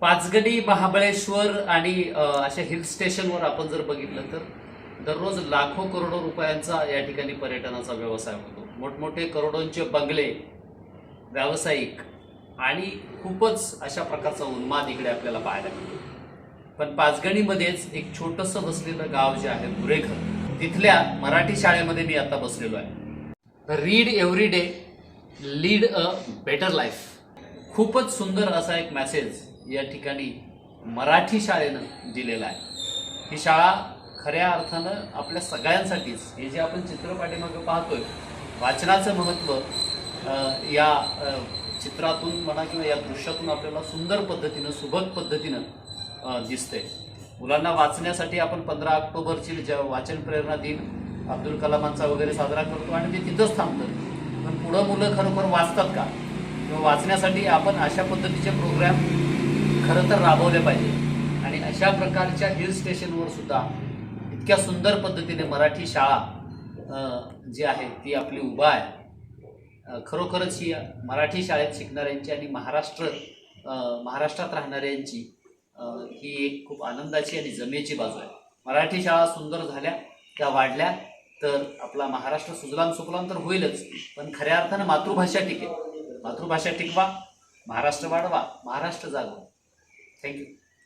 पाचगणी महाबळेश्वर आणि अशा हिल स्टेशनवर आपण जर बघितलं तर दररोज लाखो करोडो रुपयांचा या ठिकाणी पर्यटनाचा व्यवसाय होतो. मोठमोठे करोडोंचे बंगले व्यावसायिक आणि खूपच अशा प्रकारचा उन्माद इकडे आपल्याला पाहायला मिळतो. पण पाचगणीमध्येच एक छोटंसं बसलेलं गाव जे आहे गुरेघर तिथल्या मराठी शाळेमध्ये मी आता बसलेलो आहे. Read every day lead a better life. खूपच सुंदर असा एक मेसेज या ठिकाणी मराठी शाळेनं दिलेला आहे. ही शाळा खऱ्या अर्थानं आपल्या सगळ्यांसाठीच हे जे आपण चित्रपाठीमागे पाहतोय वाचनाचं महत्त्व या चित्रातून म्हणा किंवा या दृश्यातून आपल्याला सुंदर पद्धतीनं सुबक पद्धतीनं दिसते मुलांना वाचण्यासाठी आपण पंधरा ऑक्टोबरची ज्या वाचन प्रेरणा दिन अब्दुल कलामांचा वगैरे साजरा करतो आणि ते तिथंच थांबतं. पण पुढं मुलं खरोखर वाचतात का? किंवा वाचण्यासाठी आपण अशा पद्धतीचे प्रोग्राम खरं तर राबवले पाहिजे. आणि अशा प्रकारच्या हिल स्टेशनवर सुद्धा इतक्या सुंदर पद्धतीने मराठी शाळा जी आहे ती आपली उभा आहे. खरोखरच ही मराठी शाळेत शिकणाऱ्यांची आणि महाराष्ट्र महाराष्ट्रात राहणाऱ्यांची ही एक खूप आनंदाची आणि जमेची बाजू आहे. मराठी शाळा सुंदर झाल्या त्या वाढल्या तर आपला महाराष्ट्र सुजलाम सुफलाम तर होईलच. पण खऱ्या अर्थानं मातृभाषा टिकेल. मातृभाषा टिकवा महाराष्ट्र वाढवा महाराष्ट्र जागवा. Thank you.